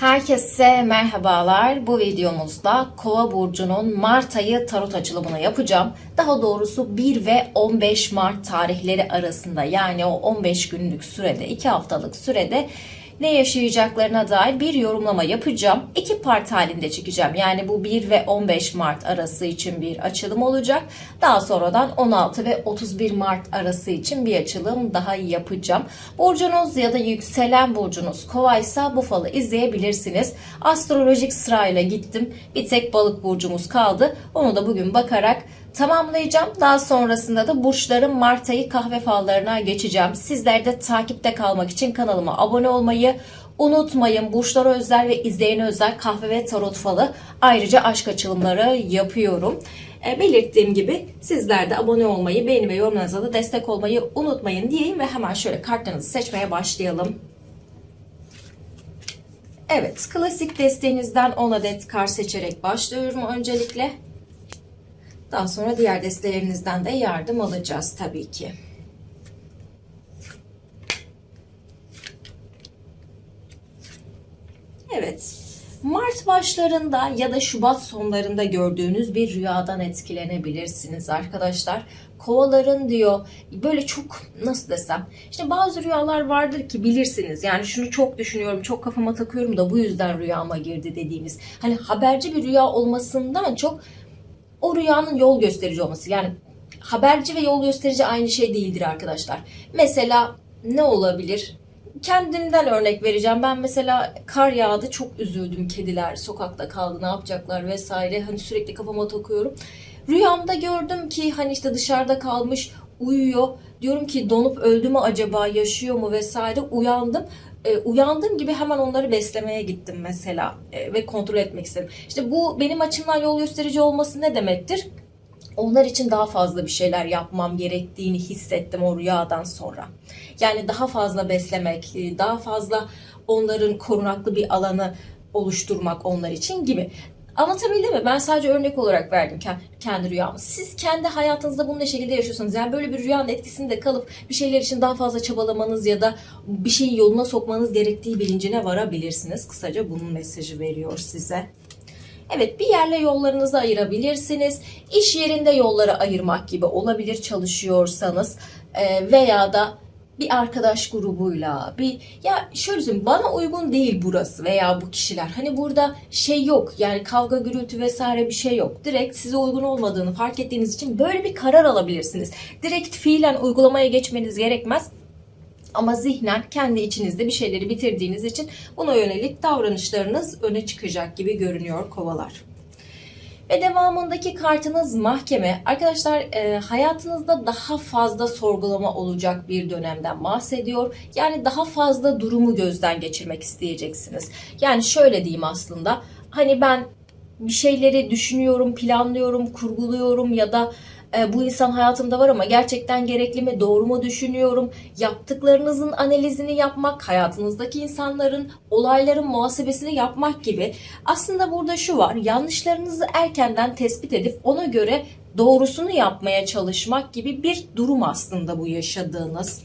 Herkese merhabalar. Bu videomuzda Kova burcunun Mart ayı tarot açılımını yapacağım. Daha doğrusu 1 ve 15 Mart tarihleri arasında yani o 15 günlük sürede, 2 haftalık sürede ne yaşayacaklarına dair bir yorumlama yapacağım. İki part halinde çekeceğim. Yani bu 1 ve 15 Mart arası için bir açılım olacak. Daha sonradan 16 ve 31 Mart arası için bir açılım daha yapacağım. Burcunuz ya da yükselen burcunuz kovaysa bu falı izleyebilirsiniz. Astrolojik sırayla gittim. Bir tek balık burcumuz kaldı. Onu da bugün bakarak tamamlayacağım. Daha sonrasında da burçların Mart ayı kahve fallarına geçeceğim. Sizler de takipte kalmak için kanalıma abone olmayı unutmayın. Burçlara özel ve izleyene özel kahve ve tarot falı ayrıca aşk açılımları yapıyorum. E, belirttiğim gibi sizler de abone olmayı, beğeni ve yorumlarınıza da destek olmayı unutmayın diyeyim ve hemen şöyle kartlarınızı seçmeye başlayalım. Evet, klasik desteğinizden 10 adet kart seçerek başlıyorum öncelikle. Daha sonra diğer destelerinizden de yardım alacağız tabii ki. Evet. Mart başlarında ya da Şubat sonlarında gördüğünüz bir rüyadan etkilenebilirsiniz arkadaşlar. Kovaların diyor böyle çok nasıl desem işte bazı rüyalar vardır ki bilirsiniz yani şunu çok düşünüyorum çok kafama takıyorum da bu yüzden rüyama girdi dediğiniz hani haberci bir rüya olmasından çok o rüyanın yol gösterici olması. Yani haberci ve yol gösterici aynı şey değildir arkadaşlar. Mesela ne olabilir? Kendimden örnek vereceğim. Ben mesela kar yağdı çok üzüldüm. Kediler sokakta kaldı ne yapacaklar vesaire. Hani sürekli kafama takıyorum. Rüyamda gördüm ki hani işte dışarıda kalmış uyuyor. Diyorum ki donup öldü mü acaba yaşıyor mu vesaire. Uyandım e, uyandığım gibi hemen onları beslemeye gittim mesela e, ve kontrol etmek istedim. İşte bu benim açımdan yol gösterici olması ne demektir? Onlar için daha fazla bir şeyler yapmam gerektiğini hissettim o rüyadan sonra. Yani daha fazla beslemek, e, daha fazla onların korunaklı bir alanı oluşturmak onlar için gibi. Anlatabildim mi? Ben sadece örnek olarak verdim kendi rüyamı. Siz kendi hayatınızda bunu ne şekilde yaşıyorsanız yani böyle bir rüyanın etkisinde kalıp bir şeyler için daha fazla çabalamanız ya da bir şeyi yoluna sokmanız gerektiği bilincine varabilirsiniz. Kısaca bunun mesajı veriyor size. Evet bir yerle yollarınızı ayırabilirsiniz. İş yerinde yolları ayırmak gibi olabilir çalışıyorsanız veya da bir arkadaş grubuyla bir ya şöyle söyleyeyim bana uygun değil burası veya bu kişiler. Hani burada şey yok yani kavga gürültü vesaire bir şey yok. Direkt size uygun olmadığını fark ettiğiniz için böyle bir karar alabilirsiniz. Direkt fiilen uygulamaya geçmeniz gerekmez. Ama zihnen kendi içinizde bir şeyleri bitirdiğiniz için buna yönelik davranışlarınız öne çıkacak gibi görünüyor kovalar. Ve devamındaki kartınız mahkeme. Arkadaşlar e, hayatınızda daha fazla sorgulama olacak bir dönemden bahsediyor. Yani daha fazla durumu gözden geçirmek isteyeceksiniz. Yani şöyle diyeyim aslında. Hani ben bir şeyleri düşünüyorum, planlıyorum, kurguluyorum ya da e, bu insan hayatımda var ama gerçekten gerekli mi, doğru mu düşünüyorum? Yaptıklarınızın analizini yapmak, hayatınızdaki insanların, olayların muhasebesini yapmak gibi. Aslında burada şu var, yanlışlarınızı erkenden tespit edip ona göre doğrusunu yapmaya çalışmak gibi bir durum aslında bu yaşadığınız.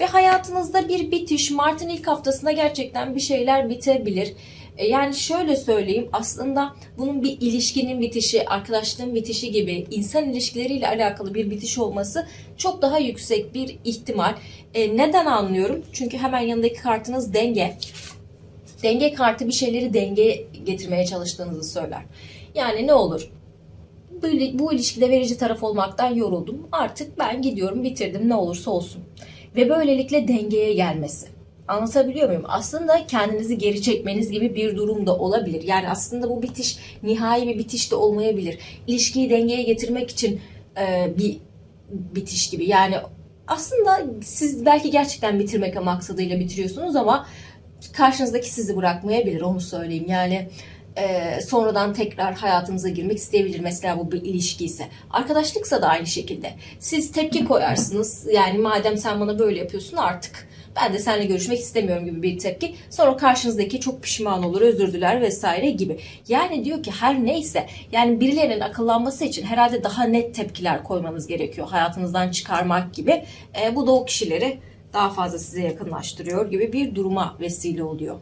Ve hayatınızda bir bitiş, Mart'ın ilk haftasında gerçekten bir şeyler bitebilir. E, Yani şöyle söyleyeyim aslında bunun bir ilişkinin bitişi, arkadaşlığın bitişi gibi insan ilişkileriyle alakalı bir bitiş olması çok daha yüksek bir ihtimal. E, neden anlıyorum? Çünkü hemen yanındaki kartınız denge. Denge kartı bir şeyleri dengeye getirmeye çalıştığınızı söyler. Yani ne olur? Bu, bu ilişkide verici taraf olmaktan yoruldum. Artık ben gidiyorum bitirdim ne olursa olsun. Ve böylelikle dengeye gelmesi. Anlatabiliyor muyum? Aslında kendinizi geri çekmeniz gibi bir durum da olabilir. Yani aslında bu bitiş nihai bir bitiş de olmayabilir. İlişkiyi dengeye getirmek için e, bir bitiş gibi. Yani aslında siz belki gerçekten bitirmek maksadıyla bitiriyorsunuz ama karşınızdaki sizi bırakmayabilir onu söyleyeyim. Yani e, sonradan tekrar hayatınıza girmek isteyebilir. Mesela bu bir ilişki ise. Arkadaşlıksa da aynı şekilde. Siz tepki koyarsınız. Yani madem sen bana böyle yapıyorsun artık ben de seninle görüşmek istemiyorum gibi bir tepki. Sonra karşınızdaki çok pişman olur, özür diler vesaire gibi. Yani diyor ki her neyse yani birilerinin akıllanması için herhalde daha net tepkiler koymanız gerekiyor. Hayatınızdan çıkarmak gibi. E, bu da o kişileri daha fazla size yakınlaştırıyor gibi bir duruma vesile oluyor.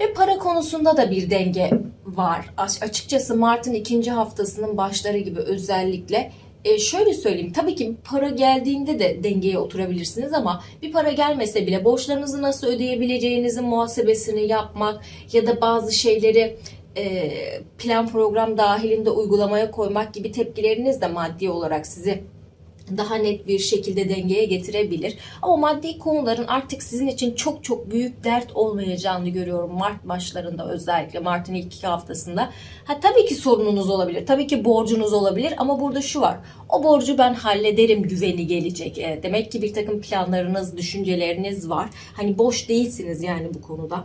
Ve para konusunda da bir denge var. Aç- Açıkçası Mart'ın ikinci haftasının başları gibi özellikle e, şöyle söyleyeyim. Tabii ki para geldiğinde de dengeye oturabilirsiniz ama bir para gelmese bile borçlarınızı nasıl ödeyebileceğinizin muhasebesini yapmak ya da bazı şeyleri e, plan program dahilinde uygulamaya koymak gibi tepkileriniz de maddi olarak sizi daha net bir şekilde dengeye getirebilir. Ama maddi konuların artık sizin için çok çok büyük dert olmayacağını görüyorum Mart başlarında özellikle Mart'ın ilk iki haftasında. Ha tabii ki sorununuz olabilir. Tabii ki borcunuz olabilir ama burada şu var. O borcu ben hallederim güveni gelecek. E, demek ki bir takım planlarınız, düşünceleriniz var. Hani boş değilsiniz yani bu konuda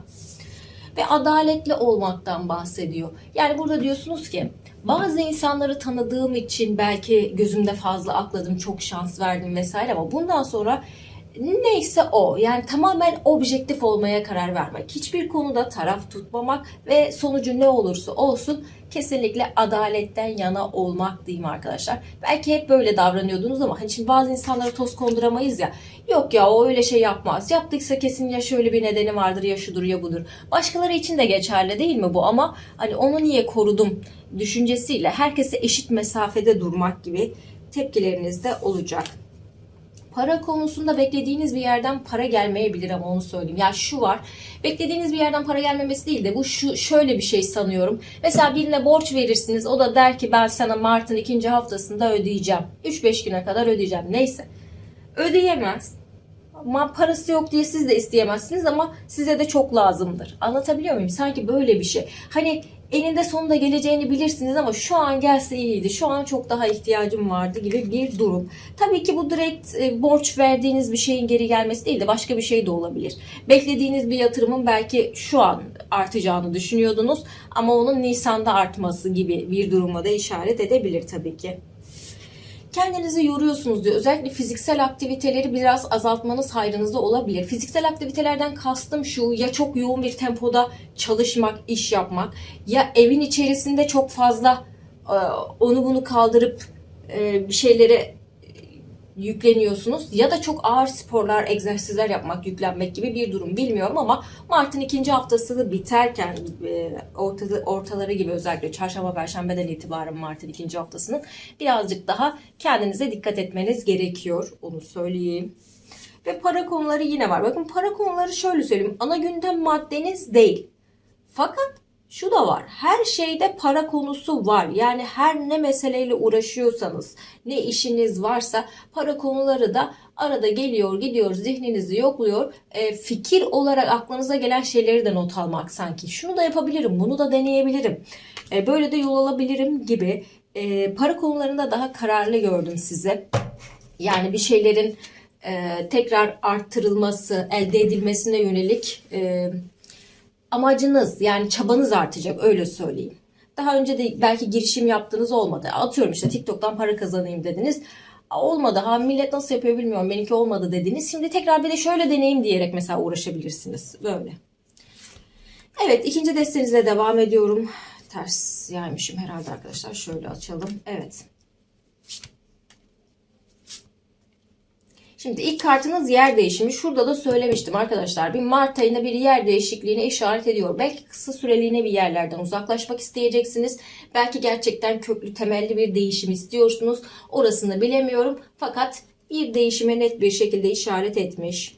ve adaletli olmaktan bahsediyor. Yani burada diyorsunuz ki bazı insanları tanıdığım için belki gözümde fazla akladım, çok şans verdim vesaire ama bundan sonra neyse o. Yani tamamen objektif olmaya karar vermek. Hiçbir konuda taraf tutmamak ve sonucu ne olursa olsun kesinlikle adaletten yana olmak diyeyim arkadaşlar. Belki hep böyle davranıyordunuz ama hani şimdi bazı insanlara toz konduramayız ya. Yok ya o öyle şey yapmaz. Yaptıysa kesin ya şöyle bir nedeni vardır ya şudur ya budur. Başkaları için de geçerli değil mi bu ama hani onu niye korudum düşüncesiyle herkese eşit mesafede durmak gibi tepkileriniz de olacak. Para konusunda beklediğiniz bir yerden para gelmeyebilir ama onu söyleyeyim. Ya şu var. Beklediğiniz bir yerden para gelmemesi değil de bu şu şöyle bir şey sanıyorum. Mesela birine borç verirsiniz. O da der ki ben sana Mart'ın ikinci haftasında ödeyeceğim. 3-5 güne kadar ödeyeceğim. Neyse. Ödeyemez. Ama parası yok diye siz de isteyemezsiniz ama size de çok lazımdır. Anlatabiliyor muyum? Sanki böyle bir şey. Hani eninde sonunda geleceğini bilirsiniz ama şu an gelse iyiydi. Şu an çok daha ihtiyacım vardı gibi bir durum. Tabii ki bu direkt e, borç verdiğiniz bir şeyin geri gelmesi değil de başka bir şey de olabilir. Beklediğiniz bir yatırımın belki şu an artacağını düşünüyordunuz ama onun Nisan'da artması gibi bir duruma da işaret edebilir tabii ki kendinizi yoruyorsunuz diyor. Özellikle fiziksel aktiviteleri biraz azaltmanız hayrınıza olabilir. Fiziksel aktivitelerden kastım şu ya çok yoğun bir tempoda çalışmak, iş yapmak ya evin içerisinde çok fazla e, onu bunu kaldırıp e, bir şeylere yükleniyorsunuz ya da çok ağır sporlar, egzersizler yapmak, yüklenmek gibi bir durum bilmiyorum ama Mart'ın ikinci haftası biterken e, orta, ortaları gibi özellikle çarşamba perşembeden itibaren Mart'ın ikinci haftasının birazcık daha kendinize dikkat etmeniz gerekiyor. Onu söyleyeyim. Ve para konuları yine var. Bakın para konuları şöyle söyleyeyim. Ana gündem maddeniz değil. Fakat şu da var. Her şeyde para konusu var. Yani her ne meseleyle uğraşıyorsanız, ne işiniz varsa para konuları da arada geliyor, gidiyor, zihninizi yokluyor. E, fikir olarak aklınıza gelen şeyleri de not almak sanki. Şunu da yapabilirim, bunu da deneyebilirim. E, böyle de yol alabilirim gibi. E, para konularında daha kararlı gördüm size. Yani bir şeylerin e, tekrar arttırılması, elde edilmesine yönelik e, amacınız yani çabanız artacak öyle söyleyeyim. Daha önce de belki girişim yaptığınız olmadı. Atıyorum işte TikTok'tan para kazanayım dediniz. Olmadı ha millet nasıl yapıyor bilmiyorum benimki olmadı dediniz. Şimdi tekrar bir de şöyle deneyim diyerek mesela uğraşabilirsiniz. Böyle. Evet ikinci destenizle devam ediyorum. Ters yaymışım herhalde arkadaşlar. Şöyle açalım. Evet. Şimdi ilk kartınız yer değişimi. Şurada da söylemiştim arkadaşlar. Bir Mart ayında bir yer değişikliğine işaret ediyor. Belki kısa süreliğine bir yerlerden uzaklaşmak isteyeceksiniz. Belki gerçekten köklü temelli bir değişim istiyorsunuz. Orasını bilemiyorum. Fakat bir değişime net bir şekilde işaret etmiş.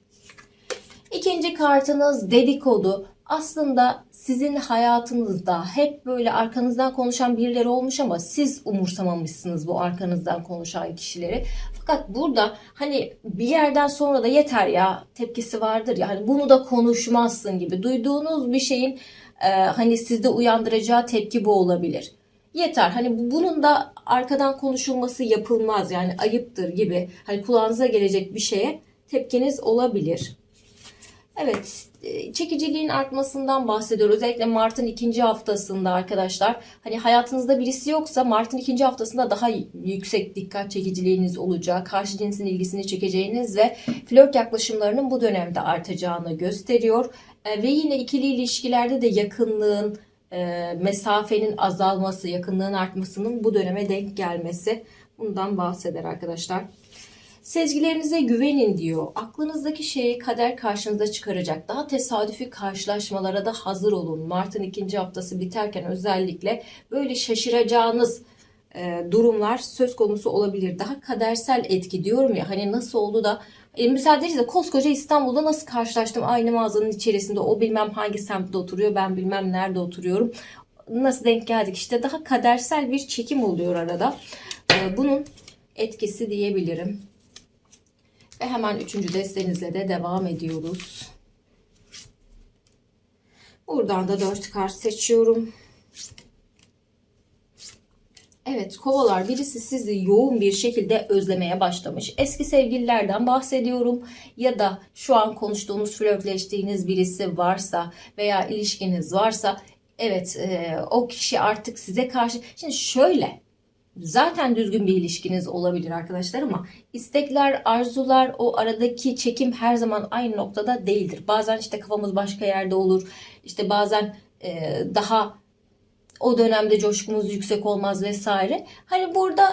İkinci kartınız dedikodu. Aslında sizin hayatınızda hep böyle arkanızdan konuşan birileri olmuş ama siz umursamamışsınız bu arkanızdan konuşan kişileri. Fakat burada hani bir yerden sonra da yeter ya tepkisi vardır ya hani bunu da konuşmazsın gibi duyduğunuz bir şeyin e, hani sizde uyandıracağı tepki bu olabilir. Yeter hani bunun da arkadan konuşulması yapılmaz yani ayıptır gibi hani kulağınıza gelecek bir şeye tepkiniz olabilir. Evet, e, çekiciliğin artmasından bahsediyor. Özellikle Mart'ın ikinci haftasında arkadaşlar. Hani hayatınızda birisi yoksa Mart'ın ikinci haftasında daha yüksek dikkat çekiciliğiniz olacak. Karşı cinsin ilgisini çekeceğiniz ve flört yaklaşımlarının bu dönemde artacağını gösteriyor. E, Ve yine ikili ilişkilerde de yakınlığın, e, mesafenin azalması, yakınlığın artmasının bu döneme denk gelmesi bundan bahseder arkadaşlar. Sezgilerinize güvenin diyor. Aklınızdaki şeyi kader karşınıza çıkaracak. Daha tesadüfi karşılaşmalara da hazır olun. Mart'ın ikinci haftası biterken özellikle böyle şaşıracağınız e, durumlar söz konusu olabilir. Daha kadersel etki diyorum ya hani nasıl oldu da e, mesela deriz de koskoca İstanbul'da nasıl karşılaştım aynı mağazanın içerisinde o bilmem hangi semtte oturuyor ben bilmem nerede oturuyorum nasıl denk geldik işte daha kadersel bir çekim oluyor arada E, bunun etkisi diyebilirim ve hemen üçüncü destenizle de devam ediyoruz buradan da dört kart seçiyorum Evet kovalar birisi sizi yoğun bir şekilde özlemeye başlamış. Eski sevgililerden bahsediyorum ya da şu an konuştuğumuz flörtleştiğiniz birisi varsa veya ilişkiniz varsa evet e, o kişi artık size karşı. Şimdi şöyle zaten düzgün bir ilişkiniz olabilir arkadaşlar ama istekler, arzular, o aradaki çekim her zaman aynı noktada değildir. Bazen işte kafamız başka yerde olur. İşte bazen daha o dönemde coşkumuz yüksek olmaz vesaire. Hani burada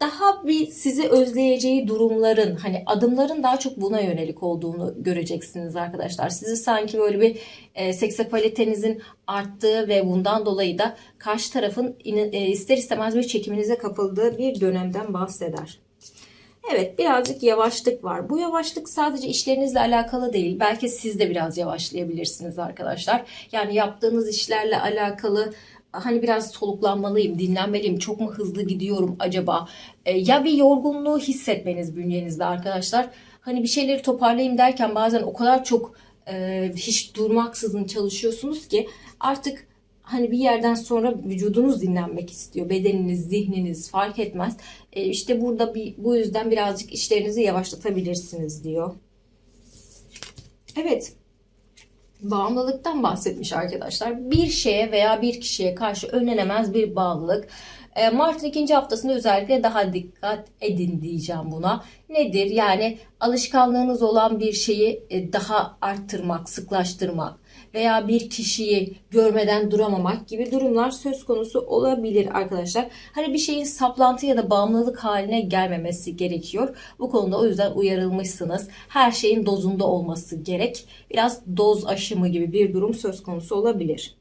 daha bir sizi özleyeceği durumların hani adımların daha çok buna yönelik olduğunu göreceksiniz arkadaşlar. Sizi sanki böyle bir e, seksapalitenizin arttığı ve bundan dolayı da karşı tarafın e, ister istemez bir çekiminize kapıldığı bir dönemden bahseder. Evet birazcık yavaşlık var. Bu yavaşlık sadece işlerinizle alakalı değil. Belki siz de biraz yavaşlayabilirsiniz arkadaşlar. Yani yaptığınız işlerle alakalı hani biraz soluklanmalıyım, dinlenmeliyim, çok mu hızlı gidiyorum acaba? E, ya bir yorgunluğu hissetmeniz bünyenizde arkadaşlar. Hani bir şeyleri toparlayayım derken bazen o kadar çok e, hiç durmaksızın çalışıyorsunuz ki artık hani bir yerden sonra vücudunuz dinlenmek istiyor. Bedeniniz, zihniniz fark etmez. E, işte burada bir, bu yüzden birazcık işlerinizi yavaşlatabilirsiniz diyor. Evet bağımlılıktan bahsetmiş arkadaşlar. Bir şeye veya bir kişiye karşı önlenemez bir bağlılık. E, Mart'ın ikinci haftasında özellikle daha dikkat edin diyeceğim buna. Nedir? Yani alışkanlığınız olan bir şeyi e, daha arttırmak, sıklaştırmak veya bir kişiyi görmeden duramamak gibi durumlar söz konusu olabilir arkadaşlar. Hani bir şeyin saplantı ya da bağımlılık haline gelmemesi gerekiyor. Bu konuda o yüzden uyarılmışsınız. Her şeyin dozunda olması gerek. Biraz doz aşımı gibi bir durum söz konusu olabilir.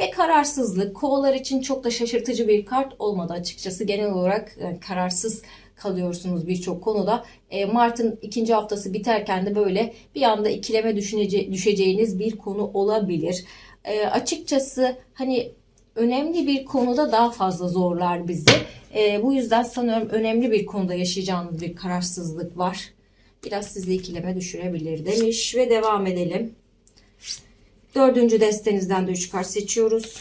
Ve kararsızlık kovalar için çok da şaşırtıcı bir kart olmadı açıkçası. Genel olarak e, kararsız kalıyorsunuz birçok konuda. E, Mart'ın ikinci haftası biterken de böyle bir anda ikileme düşünece- düşeceğiniz bir konu olabilir. E, açıkçası hani önemli bir konuda daha fazla zorlar bizi. E, bu yüzden sanıyorum önemli bir konuda yaşayacağınız bir kararsızlık var. Biraz sizi ikileme düşürebilir demiş ve devam edelim. Dördüncü destenizden de 3 kart seçiyoruz.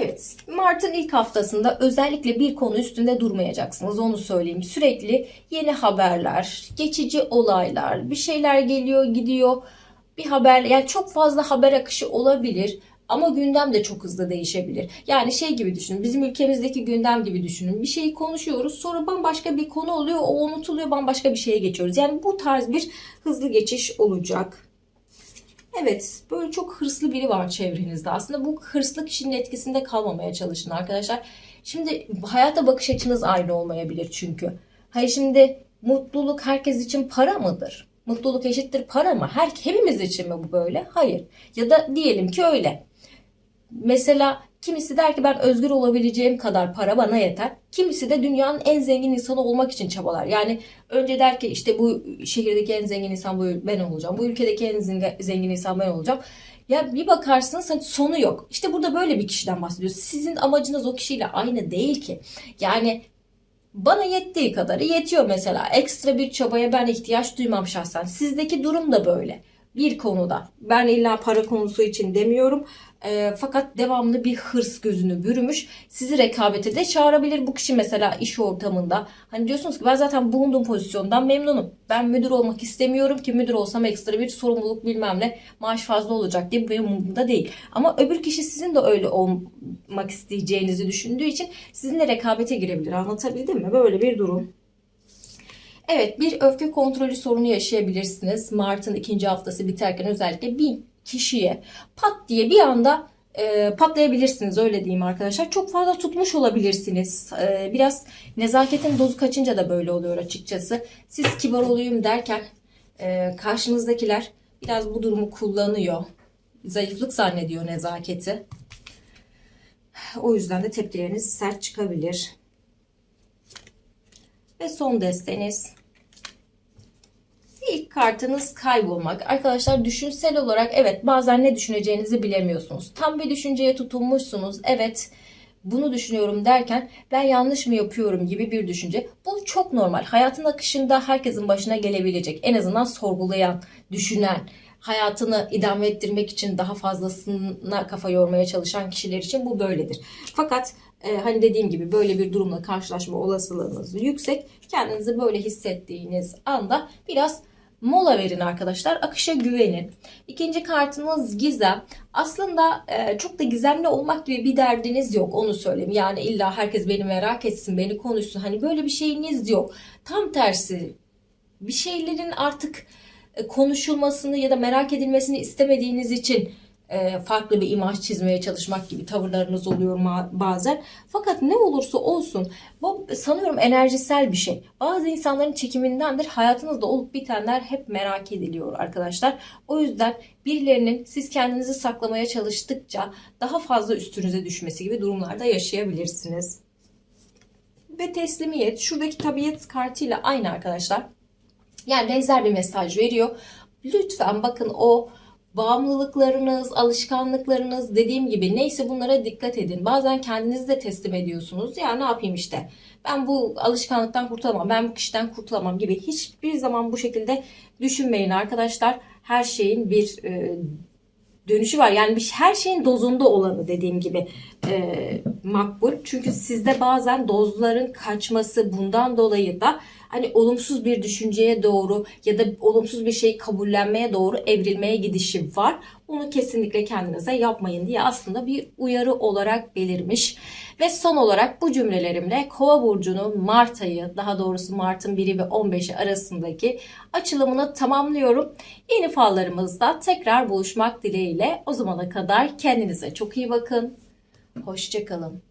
Evet, Mart'ın ilk haftasında özellikle bir konu üstünde durmayacaksınız. Onu söyleyeyim. Sürekli yeni haberler, geçici olaylar, bir şeyler geliyor, gidiyor. Bir haber, yani çok fazla haber akışı olabilir. Ama gündem de çok hızlı değişebilir. Yani şey gibi düşünün. Bizim ülkemizdeki gündem gibi düşünün. Bir şeyi konuşuyoruz. Sonra bambaşka bir konu oluyor. O unutuluyor. Bambaşka bir şeye geçiyoruz. Yani bu tarz bir hızlı geçiş olacak. Evet, böyle çok hırslı biri var çevrenizde. Aslında bu hırslı kişinin etkisinde kalmamaya çalışın arkadaşlar. Şimdi hayata bakış açınız aynı olmayabilir çünkü. Hayır şimdi mutluluk herkes için para mıdır? Mutluluk eşittir para mı? Her hepimiz için mi bu böyle? Hayır. Ya da diyelim ki öyle. Mesela kimisi der ki ben özgür olabileceğim kadar para bana yeter. Kimisi de dünyanın en zengin insanı olmak için çabalar. Yani önce der ki işte bu şehirdeki en zengin insan ben olacağım. Bu ülkedeki en zengin insan ben olacağım. Ya bir bakarsınız hani sonu yok. İşte burada böyle bir kişiden bahsediyoruz. Sizin amacınız o kişiyle aynı değil ki. Yani bana yettiği kadarı yetiyor mesela. Ekstra bir çabaya ben ihtiyaç duymam şahsen. Sizdeki durum da böyle bir konuda. Ben illa para konusu için demiyorum. E, fakat devamlı bir hırs gözünü bürümüş. Sizi rekabete de çağırabilir bu kişi mesela iş ortamında. Hani diyorsunuz ki ben zaten bulunduğum pozisyondan memnunum. Ben müdür olmak istemiyorum ki müdür olsam ekstra bir sorumluluk bilmem ne maaş fazla olacak diye benim umurumda değil. Ama öbür kişi sizin de öyle olmak isteyeceğinizi düşündüğü için sizinle rekabete girebilir. Anlatabildim mi? Böyle bir durum. Evet bir öfke kontrolü sorunu yaşayabilirsiniz. Mart'ın ikinci haftası biterken özellikle bir kişiye pat diye bir anda e, patlayabilirsiniz öyle diyeyim arkadaşlar. Çok fazla tutmuş olabilirsiniz. E, biraz nezaketin dozu kaçınca da böyle oluyor açıkçası. Siz kibar olayım derken e, karşınızdakiler biraz bu durumu kullanıyor. Zayıflık zannediyor nezaketi. O yüzden de tepkileriniz sert çıkabilir. Ve son desteniz. İlk kartınız kaybolmak. Arkadaşlar düşünsel olarak evet bazen ne düşüneceğinizi bilemiyorsunuz. Tam bir düşünceye tutunmuşsunuz. Evet bunu düşünüyorum derken ben yanlış mı yapıyorum gibi bir düşünce. Bu çok normal. Hayatın akışında herkesin başına gelebilecek. En azından sorgulayan, düşünen, hayatını idame ettirmek için daha fazlasına kafa yormaya çalışan kişiler için bu böyledir. Fakat e, hani dediğim gibi böyle bir durumla karşılaşma olasılığınız yüksek. Kendinizi böyle hissettiğiniz anda biraz mola verin arkadaşlar. Akışa güvenin. İkinci kartınız gizem. Aslında e, çok da gizemli olmak gibi bir derdiniz yok. Onu söyleyeyim. Yani illa herkes beni merak etsin, beni konuşsun. Hani böyle bir şeyiniz yok. Tam tersi bir şeylerin artık e, konuşulmasını ya da merak edilmesini istemediğiniz için e, farklı bir imaj çizmeye çalışmak gibi tavırlarınız oluyor bazen. Fakat ne olursa olsun bu sanıyorum enerjisel bir şey. Bazı insanların çekimindendir. Hayatınızda olup bitenler hep merak ediliyor arkadaşlar. O yüzden birilerinin siz kendinizi saklamaya çalıştıkça daha fazla üstünüze düşmesi gibi durumlarda yaşayabilirsiniz. Ve teslimiyet şuradaki tabiat kartıyla aynı arkadaşlar. Yani benzer bir mesaj veriyor. Lütfen bakın o bağımlılıklarınız, alışkanlıklarınız dediğim gibi neyse bunlara dikkat edin. Bazen kendinizi de teslim ediyorsunuz. Ya ne yapayım işte ben bu alışkanlıktan kurtulamam, ben bu kişiden kurtulamam gibi hiçbir zaman bu şekilde düşünmeyin arkadaşlar. Her şeyin bir e, dönüşü var. Yani bir, her şeyin dozunda olanı dediğim gibi e, makbul. Çünkü sizde bazen dozların kaçması bundan dolayı da hani olumsuz bir düşünceye doğru ya da olumsuz bir şeyi kabullenmeye doğru evrilmeye gidişi var. Bunu kesinlikle kendinize yapmayın diye aslında bir uyarı olarak belirmiş. Ve son olarak bu cümlelerimle Kova burcunun Mart ayı, daha doğrusu Mart'ın 1'i ve 15'i arasındaki açılımını tamamlıyorum. Yeni fallarımızda tekrar buluşmak dileğiyle o zamana kadar kendinize çok iyi bakın. Hoşçakalın.